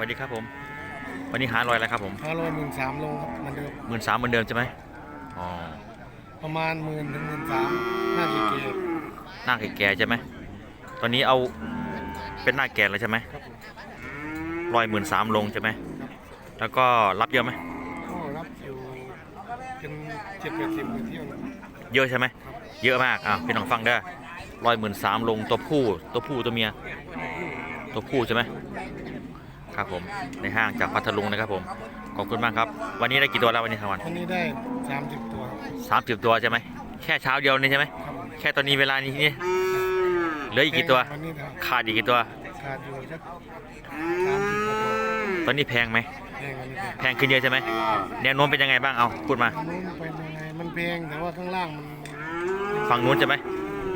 วัสดีครับผม วันนี้หาลอยแล้วครับผมห้าร้อยหมื่นสามลงครับเหมันเดิมหมื่นสามเหมือนเดิมใช่ไหมอ๋อประมาณหมื่นถึงหมื่นสามน่าจะเกตหน้าแก่ๆใช่ไหมตอนนี้เอาเป็นหน้าแก่แล้วใช่ไหมครับผมลอยหมื่นสามลงใช่ไหมแล้วก็รับเยอะไหมก็รับอยู่เป็นเจ็ดแปดสิบเที่ยวนะเยอะใช่ไหมเยอะมากอะพี่น้องฟังได้ลอยหมื่นสามลงตัวผู้ตัวผู้ตัวเมีย ตัวผู้ใช่ไหม ครับผมในห้างจากพัทลุงนะครับผมขอบคุณมากครับ วันนี้ได้กี่ตัวแล้ววันนี้ทั้งวันวันนี้ได้สามสิบตัวสามสิบตัวใช่ไหมแค่เช้าเดียวนี่ใช่ไหมครับผมแค่ตอนนี้เวลานี้นี่เหลืออีกกี่ตัววันนี้นะขาดอีกกี่ตัว ขาดอยู่สักสามสิบกว่าตัวตอนนี้แพงไหมแพงวันนี้แพงขึ้นเยอะใช่ไหมแนวโน้มเป็นยังไงบ้างเอาพูดมาทางนู้นเป็นยังไงมันแพงแต่ว่าข้างล่างมันฝั่งนู้นใช่ไหม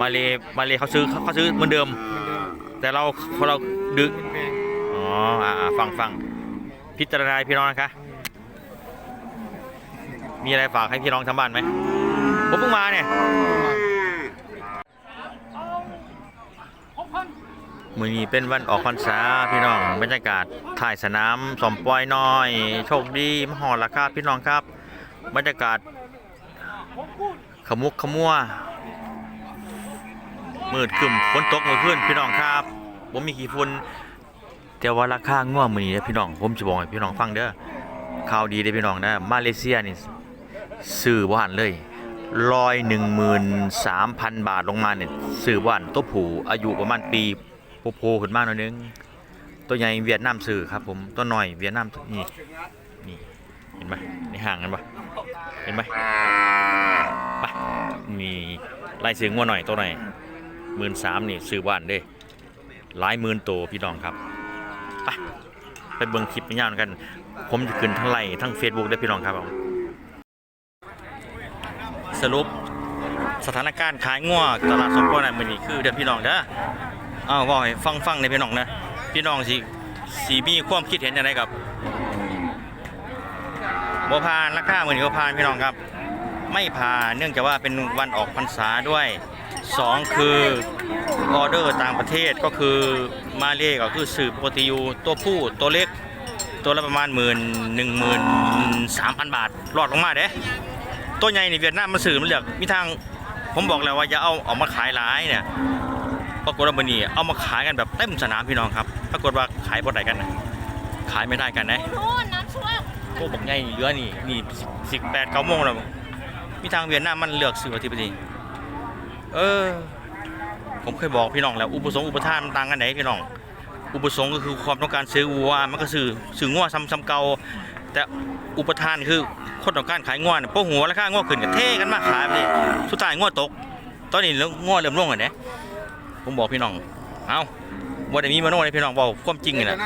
มาเลมาเลเขาซื้อเขาซื้อเหมือนเดิมเหมันเดิมแต่เราพอเราดึกมันแพง อ๋ออ่าฟังฟังพิจารณาพี่น้องนะคะ มีอะไรฝากให้พี่น้องทางบ้านไหมผมเพิ่งมาเนี่ยมือนี้เป็นวันออกพรรษาพี่น้องบรรยากาศถ่ายสนามสมปอยน้อย โชคดีมหอราคาพี่น้องครับ บรรยากาศ ขมุกขมัวมืดคึมฝนตกเมื่อคืนพี่น้องครับผมมีกี่ฝุ่น แต่ว่าราคาง่วงมือนี้เด้อพี่น้องผมจะบอกให้พี่น้องฟังเด้อข่าวดีเด้อพี่น้องนะมาเลเซียนี่ซื้อบ้านเลยร้อยหนึ่งหมื่นสามพันบาทลงมาเนี่ยซื้อบ้านตัวผูอายุประมาณปีโผล่ๆขึ้นมาหน่อยนึงตัวใหญ่เวียดนามซื้อครับผมตัวหน้อยเวียดนามนี่นี่เห็นไหมในห่างกันปะเห็นไหมไปนี่ไล่ซื้องัวหน่อยตัวหน่อยหมื่นสามนี่ซื้อบ้านเด้หลายหมื่นตัวพี่น้องครับ ไปไปเบิ่งคลิปไปย่างกัน ผมจะขึ้นทั้งไลน์ทั้ง Facebook ได้พี่น้องครับผมสรุปสถานการณ์ขายงัวตลาดสมบูรณ์ในมือนี้คือเด้อพี่น้องเด้ออาวบอกให้ฟังฟังในพี่น้องนะพี่น้องสิสีมีความคิดเห็นยังไงกับบ่ผ่านราคามือนี้บ่ผ่านพี่น้องครับ ไม่ผ่านเนื่องจากว่าเป็นวันออกพรรษาด้วยสองคือออเดอร์ต่างประเทศก็คือ มาเลก็คือสื่อปกติอยู่ตัวผู้ตัวเล็ก ตัวละประมาณหมื่นหนึ่งหมื่นสามพันบาทรอดลงมาเด้ตัวใหญ่ในเวียดนามมันสื่อมันเหลือกมีทางผมบอกแล้วว่าอย่าเอาออกมาขายหลายเนี่ยปรากฏว่าบันนี้เอามาขายกันแบบเต็มสนามพี่น้องครับ ปรากฏว่าขายบ่ได้กันนะขายไม่ได้กันนะนู่นน้ำช่วยพวกบอกใหญ่เหลือนี่นี่สิบแปดเก้าโมงแล้วมีทางเวียดนามมันเลือกซื้อวัตถุดิบเออ ผมเคยบอกพี่น้องแล้วอุปสงค์อุปทานมันต่างกันไหนพี่น้อง อุปสงค์ก็คือความต้องการซื้อวัวมันก็ซื้อซื้องัวซ้ำซ้ำเก่าแต่อุปทานคือคนต้องการขายงัวเนี่ยพวกหัวราคางัวขึ้นกันเทกันมาขายไปเลยสุดท้ายงัวตก ตอนนี้เรื่องงัวเริ่มลงกันเนี่ยผมบอกพี่น้องเอ้าบ่ได้มีมาโน่เลยพี่น้องบอกความจริงนี่แหละส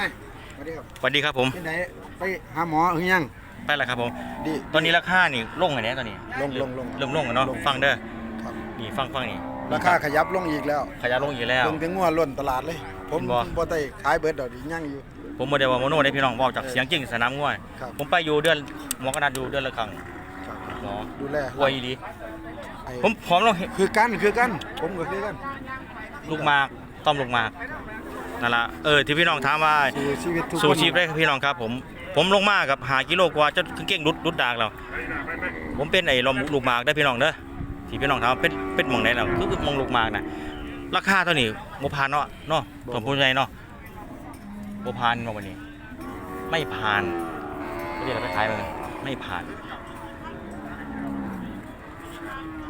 วัสดีครับสวัสดีครับผมที่ไหนไปหาหมอหรือยังไปแล้วครับผมดีตอนนี้ราคานี่ลงกันเนี่ยตอนนี้ลงลงลงเริ่มลงกันเนาะลงฟังเด้อครับนี่ฟังฟังนี่ ราคาขยับลงอีกแล้วขยับลงอีกแล้ว ลงถึงงัวล้นตลาดเลย ผมเห็นบ่ บ่ได้ขายเบิดดอกดียังอยู่ ผมโมเดลว่าโมโน่ได้พี่น้องบอกจากเสียงจริงสนามง่วย ครับ ผมไปอยู่เดือนหมอกระดาษอยู่เดือนละครั้งครับหมอดูแลป่วยดีไอ้ผมพร้อมลงคือกันคือกัน ผมก็คือกันลูกหมากต้อมลูกหมากนั่นละเออที่พี่น้องถามว่า สู่ชีวิตทุกคน สู่ชีพได้ครับพี่น้องครับผม ผมลงมากับหากิโลกว่าจะถึงเก่งรุดรุดดากแล้ว ผมเป็นไอ้ลมลูกหมากได้อพี่น้องเด้อ ที่พี่น้องถามว่าเป็นเป็นหมองไหนแล้วคือคือหมองลูกหมากนะราคาเท่านี้โมพานเนาะเนาะสมพูดใจเนาะโมพานมาวันนี้ ไม่ผ่านไม่ได้เราไปขายมันไม่ผ่าน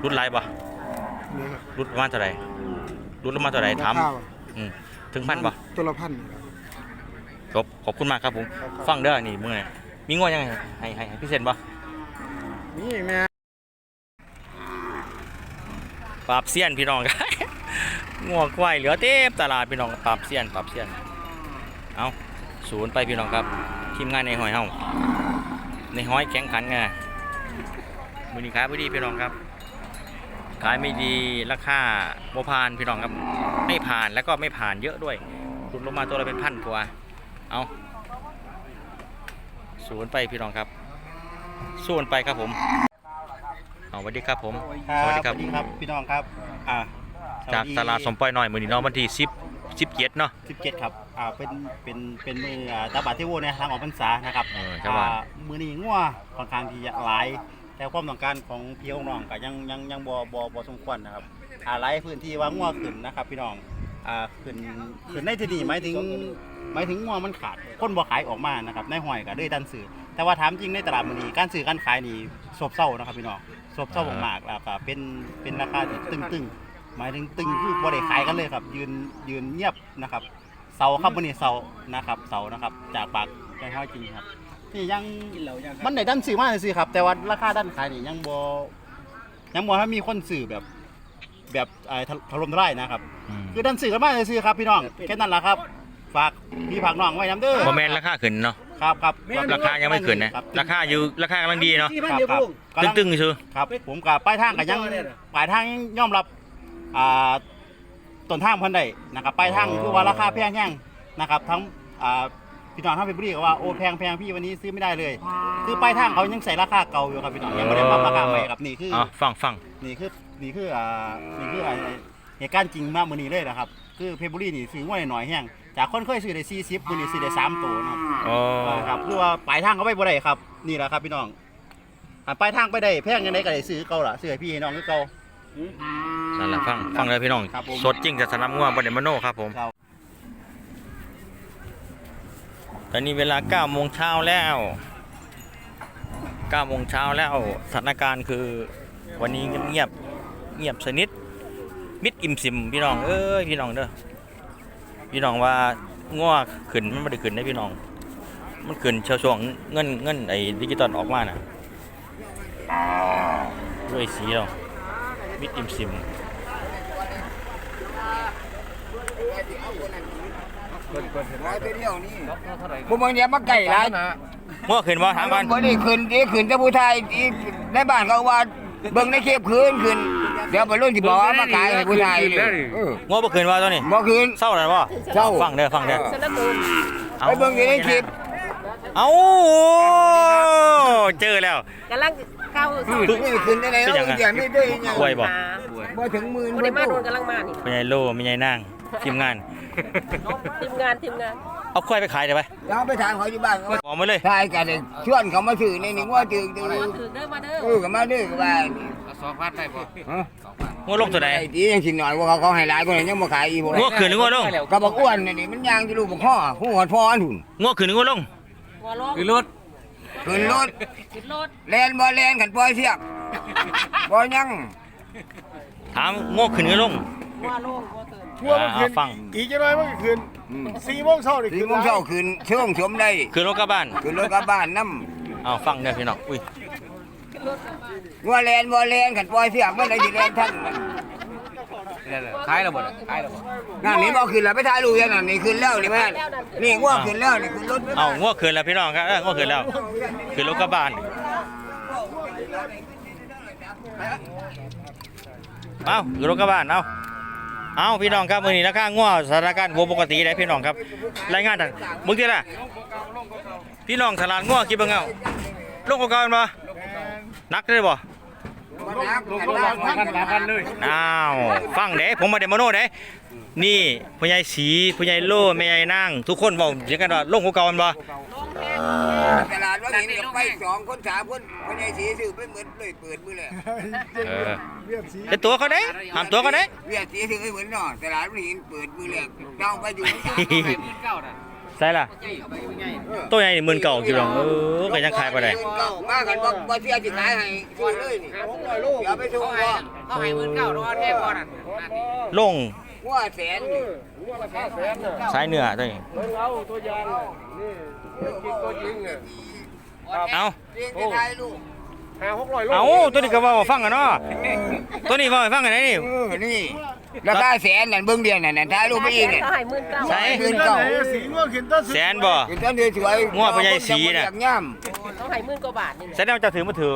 รุดไรปะนี่ครับรุดประมาณเท่าไหร่รุดประมาณเท่าไหร่ถามราคาอืมถึงพันปะตัวละพันครับขอบขอบคุณมากครับผมครับครับฟังเด้อนี่มึงไงมีงวดยังไงให้ให้ให้พี่เซนปะนี่แม่ ปราบเซียนพี่น้องงวควายเหลือเต็มตลาดพี่น้องปราบเซียนปราบเซียน เอาศูนย์ไปพี่น้องครับ ทีมงานในหอยเฮาในห้อยแข่งขันไงมือนี้ขายไม่ดีพี่น้องครับ ขายไม่ดีราคาโมพานพี่น้องครับ ไม่ผ่านแล้วก็ไม่ผ่านเยอะด้วยหลุดลงมาตัวละเป็นพันกว่าเอาศูนย์ไปพี่น้องครับศูนย์ไปครับผม เอาสวัสดีครับผมสวัสดีครับสวัสดีครับพี่น้องครับอ่าจากตลาดสมปอยหน่อยมือนี้เนาะวันที่10 17เนาะ17ครับอ่าเป็นเป็นเป็นมืออ่าตาบาดเทโวเนี่ยทางออกพรรษานะครับเออครับว่าอ่ามือนี้งัวค่อนข้างที่จะหลายแต่ความต้องการของพี่ของน้องก็ยังยังยังบ่บ่บ่สมควรนะครับอ่าหลายพื้นที่ว่างัวขึ้นนะครับ พี่น้องอ่าขึ้นขึ้นในที่นี้หมายถึงหมายถึงงัวมันขาดคนบ่ขายออกมานะครับในห้อยก็เลยดันซื้อแต่ว่าถามจริงในตลาดมื้อนี้การซื้อการขายนี่ซบเซานะครับพี่น้อง ซบเซามากๆแล้วก็เป็นเป็นราคาที่ตึงๆ หมายถึงตึงคือบ่ได้ขายกันเลยครับ ยืนยืนเงียบนะครับ เสาครับวันนี้เสานะครับเสานะครับ จากปากใจห้อยจริงครับนี่ยังมันได้ด้านซื้อมาซื้อครับ แต่ว่าราคาด้านขายนี่ยังบ่ยังบ่ถ้ามีคนซื้อแบบ แบบไอ้ถถล่มทลายนะครับ อืมคือด้านซื้อกันมาซื้อครับพี่น้องแค่นั้นแหละครับ ฝากพี่ฝากน้องไว้น้ำเด้อบ่แม่นราคาขึ้นเนาะ ครับครับราคายังไม่ขึ้นนะราคาอยู่ราคากำลังดีเนาะครับครับกำลังตึงๆซื่อครับผมกับป้ายทางก็ยังปลายทางยังยอมรับอ่าต้นทางเพันได้นะครับป้ายทางคือว่าราคาแพงแห้งนะครับทั้งอ่าพี่น้องท่านเป็นผู้ดีก็ว่าโอ้แพงแพงพี่วันนี้ซื้อไม่ได้เลย คือป้ายทางเขายังใส่ราคาเก่าอยู่ครับพี่น้องยังไม่ได้ปรับราคาใหม่ครับนี่คืออ๋อฟังฟังนี่คือนี่คืออ่านี่คืออ่าเหตุการณ์จริงมากมือนี้เลยนะครับ คือเพชรบุรีนี่ซื้อว่าหน่อยๆแห้ง จากคนเคยซื้อได้40มือนี้ซื้อได้3ตัวนะครับอ๋อเออครับคือว่าปลายทางเขาไปบ่ได้ครับ นี่แหละครับพี่น้องอ่าปลายทางไปได้แพงยังไงก็ได้ซื้อเก่าล่ะซื้อให้พี่ให้น้องคือเก่า นั่นแหละฟังฟังเลยพี่น้อง ครับผม สดจริงจากสนามง่วงบนเดมโนครับผม ครับตอนนี้เวลา9โมงเช้าแล้ว9โมงเช้าแล้วสถานการณ์คือวันนี้เงียบๆเงียบสนิทมิดอิ่มซิมพี่น้องเอ้ยพี่น้องเด้อ พี่น้องว่าง่วขึ้นมันไม่ได้ขึ้นได้พี่น้อง มันขึ้นเชาช่วงเงินเงินไอ้ดิจิตอลออกมาน่ะด้วยสีเรามิดอิ่มซิมพวกมึงเนี่ยมาไก่ไรง่วขึ้นบ่ถามก่อนบ่ได้ขึ้นที่ขึ้นแต่ผู้ไทยที่ในบ้านเขาว่าเบิ่งในเคปคืนขึ้น เดี๋ยวไปรุ่นที่บอกว่ามาขายให้ผู้ไทยเลยเออง่วบ่ขึ้นว่าตัวนี้บ่คืน เศร้าแล้วบ่เศร้า ฟังเด้อฟังเด้อไปเบิ่งอยู่ในคลิปเอ้าเจอแล้วกำลังเข้าสู่ไม่ได้ขึ้นได้ไหนเป็นหยังเอาอะเดี๋ยวนี้ด้วยยังกล้วยบ่หาบ่ถึงหมื่นคนในบ้านโดนกำลังมานี่เป็นไงโลมีไงนางทีมงานทีมงานทีมงานเอาควายไปขายได้ไหมเราไปถามเขาอยู่บ้านเขาบอกมาเลยทายกันเลยชวนเขามาซื้อในนี่ว่าถึงถึงมาถือเด้อมาเด้อ เออก็มาดื้อก็ว่าฮะงัวลงตัวไหนไอ้ที่ยังสิหน่อยว่าเขาเขาให้หลายคนยังบ่ขายอีกบ่งัวขึ้นหรืองัวลงก็บอกอ้วนนี่นี่มันยางจะลูกบ่ข้อหูหอดพออันหุ่นงัวขึ้นหรืองัวลงหัวลงคือรถขึ้นรถขึ้นรถแลนบ่แลนขันปล่อยเสียกบ่ยังถามงัวขึ้นหรือลงหัวลงหัวตื่นทั่วมันอ่าขึ้นฟังอีกจะน้อยมันก็ขึ้นอืมสี่โมงเช้านี่สี่ขึ้นโมงเช้าขึ้นเชิงชมได้ขึ้นรถกลับบ้านขึ้นรถกลับบ้านนำเอาฟังเด้อพี่น้องอุ้ย ว่าแลนบ่แลนขันปล่อยเสียกมันได้สิแลนทันขายแล้วบ่ขายแล้วบ่นั่นนี่บ่ขึ้นแล้วไปถ่ายรูปอย่างนั้นนี่ขึ้นแล้วนี่แม่นนี่ง่วงขึ้นแล้วนี่ขึ้นรถเอางัวขึ้นแล้วพี่น้องครับเอองัวขึ้นแล้วขึ้นรถกลับบ้านเอาขึ้นรถกลับบ้านเอาเอาพี่น้องครับมื้อนี้ราคางัวสถานการณ์บ่ปกติได้พี่น้องครับ รายงานทางมึงติล่ะพี่น้องตลาดงัวคิดเบิ่งเอาลงกว่าเก่าแม่นบ่ นักเลยบ่อ้าวฟังเด้ผมมาเดมโนเด้นี่ผู้ใหญ่สีผู้ใหญ่โล่แม่ใหญ่นางทุกคนบอกอย่างกันว่าลงหัวเก่ามันบ่ตลาดว่าเห็นกับไปสองคนสามคนคนใหญ่สีซื้อไปเหมือนเลยเปิดมือเลยเออแต่ตัวเขาเด้ห้ามตัวเขาเด้เวียดสีซื้อไปเหมือนนาะตลาดมันเห็นเปิดมือเลยเจ้าไปอยู่ในสาม ใช่ล่ะตัวใหญ่นี่หมื่นเก่ากี่ดองเออก็ยังขายบ่ได้เก้ามากันบ่บ่เสียสิขายให้ซื้อเลยนี่อย่าไปส่งว่าเอาให้หมื่นเก้าดอกแท้บ่นั่นลงว่าแสนนี่สายเหนือตัวนี้เอาตัวอยางนี่กินตัวจริงเอาเรียลูกหาหกร้อยโลเอาตัวนี้ก็ว่าฟังกันเนาะตัวนี้ว่าฟังกันได้นี่นี่ ราคาแสนนั่นเบิ่งเดียวนั่นน่ะถ่ายรูปไปอีกเนี่ยเอาให้หมื่นเก้าใช่ เงินนั่นเก่าไหนสีง่วงขึ้นต้นแสนบ่คือตอนเดือนสวยงัวพญายศรีน่ะ อยากย่ำเอาให้หมื่นกว่าบาทนี่แสดงว่าเจะถือมาถือ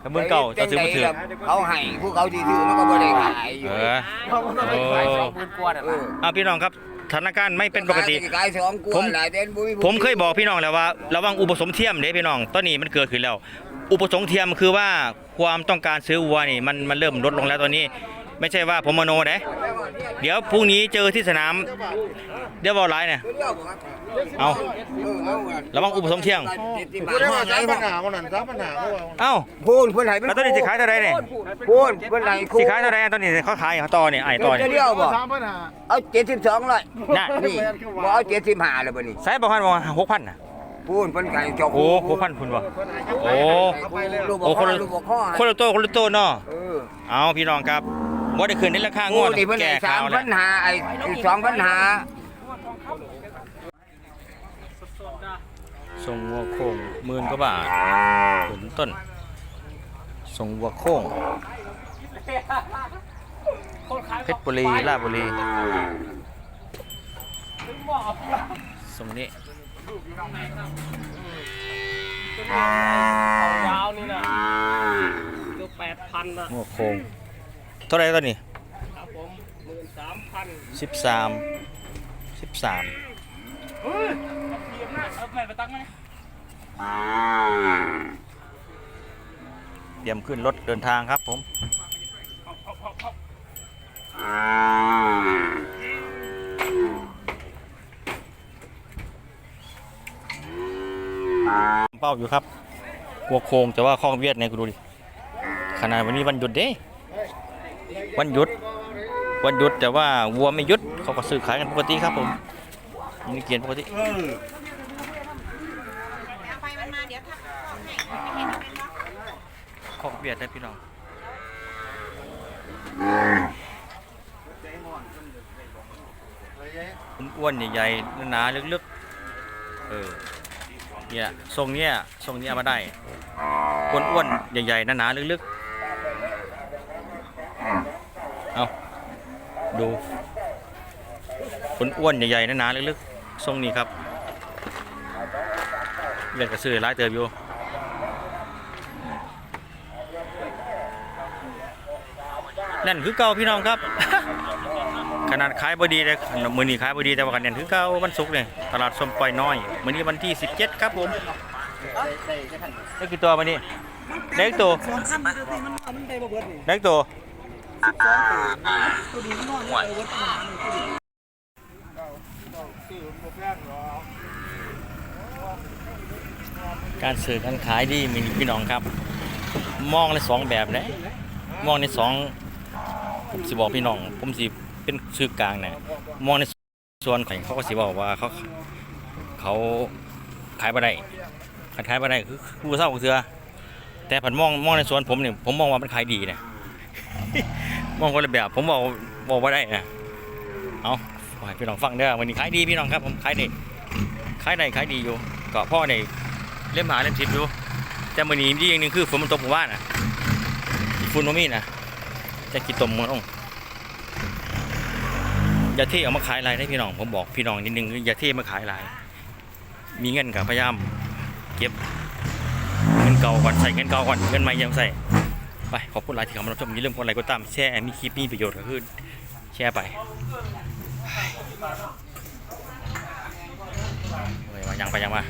แต่หมื่นเก่าเจะถือมาถือเขาให้ผู้เขาที่ถือมันก็บ่ได้ขายอยู่เออ โอ้ เออเอาพี่น้องครับสถานการณ์ไม่เป็นปกติ ขายสองกลัวผม หลายเดือนบ่มีผู้ผมเคยบอกพี่น้องแล้วว่าระวังอุปสมบทเทียมเด้พี่น้องตอนนี้มันเกิดขึ้นแล้ว อุปสมบทเทียมคือว่าความต้องการซื้อวัวนี่มันมันเริ่มลดลงแล้วตอนนี้ ไม่ใช่ว่าผมมโนเด้เดี๋ยวพรุ่งนี้เจอที่สนามเดี๋ยวบอลไลน์เนี่ยเอาระวังอุปสมเที่ยงพูดได้ว่าใช้ปัญหาเอ้าพูดเพิ่นให้เป็นแล้วตัวนี้สิขายเท่าไรเนี่ยพูดเพิ่นให้คู่สิขายเท่าไรตัวนี้เขาขายเขาต่อเนี่ยไอ้ต่อจะเนี่ยเดียวบ่เอา72เลยน่ะนี่บ่เอา75เลยบ่นี่ใช้ประมาณประมาณหกพันน่ะพูดเพิ่นให้เจ้าโอ้หกพันคุณวะโอ้ลูกบ่โอ้คคนนละลูกบ่ข้อคนละโตวคนละโตวเนาะเออเอาพี่น้องครับ บ่ได้คืนในราคางพูวดดนี่เพิ่นแก่ให้ขาว3แล้วปัญหาไอ้สองปัญหาส่งวัวโค้งหมื่นกว่าบาทถึงต้นส่งวัวโค้งเพชรบุรีลาชบุรีส่งนี้ยาวนี่นะตัวแปดพันนะวัวโค้งเท่าไหรตอนนี้ครับผมหมื่นสามพันสิบสามสิบสามเอาแม่ไปตั้งไหมเตรียมขึ้นรถเดินทางครับผมเป้าอยู่ครับวัวโคงแต่ว่าข้องเวียดเนี่ยคุณดูดิ ขนาดวันนี้วันหยุดเด้ วันหยุด วันหยุดแต่ว่าวัวไม่หยุดเขาก็ซื้อขายกันปกติครับผมมีเกียนปกติเอาไปมันมาเดี๋ยวทักบอกให้ไม่เห็นเป็นล็อกข้องเวียดนะพี่น้องอ้วนๆใหญ่ๆหนาๆลึกๆ เออ เนี่ยทรงเนี้ยทรงเนี้ยเอามาได้อ้วนๆใหญ่ๆหนาๆลึกๆ เอาดูอ้วนๆใหญ่ๆหนาๆลึกๆทรงนี้ครับเรียกกระซื้อร้ายเติบอยู่นั่นคือเก่าพี่น้องครับ ขนาดขายบดีเลยมือนี้ขายบดีแต่ว่ากันนั่นคือเก่าวันศุกร์เนี่ยตลาดส้มปล่อยน้อยมือนี้วันที่ 17 ครับผมได้กี่ตัวมานี่ได้กี่ตัวได้กี่ตัว การซื้อการขายดีมีพี่น้องครับ มองในสองแบบนะมองในสองผมสิบอกพี่น้อง ผมสิเป็นชื่อกลางเนี่ยมองในส่วนของเขาก็สิบอกว่าเขาเขาขายบ่ได้ขายบ่ได้คือคือผู้เศร้าของเสือแต่ผันมองมองในส่วนผมเนี่ยผมมองว่ามันขายดีนะ มองคนละแบบ ผมบอกบอกว่าได้นะเอาให้พี่น้องฟังเด้อวันนี้ขายดีพี่น้องครับผมขายดีขายได้ขายดีอยู่ก็พ่อในเล่มหาเล่มสิบอยู่แต่มื้อนี้ดีอย่างหนึงคือฝนมันตกหมู่บ้านน่ะฝุ่นบ่มีนะจะกินตมมันองอย่าเทเอามาขายลายได้พี่น้องผมบอกพี่น้องนิดนึงคือย่าเทมาขายลาย มีเงินก็พยายามเก็บเงินเก่าก่อนใส่เงินเก่าก่อนเงินใหม่ยังใส่ ไปขอบคุณหลายที่เข้ามารับชมอย่าลืมกดไลค์กดตามแชร์มีคลิปมีประโยชน์ก็คือแชร์ไปไปยังไปยังมา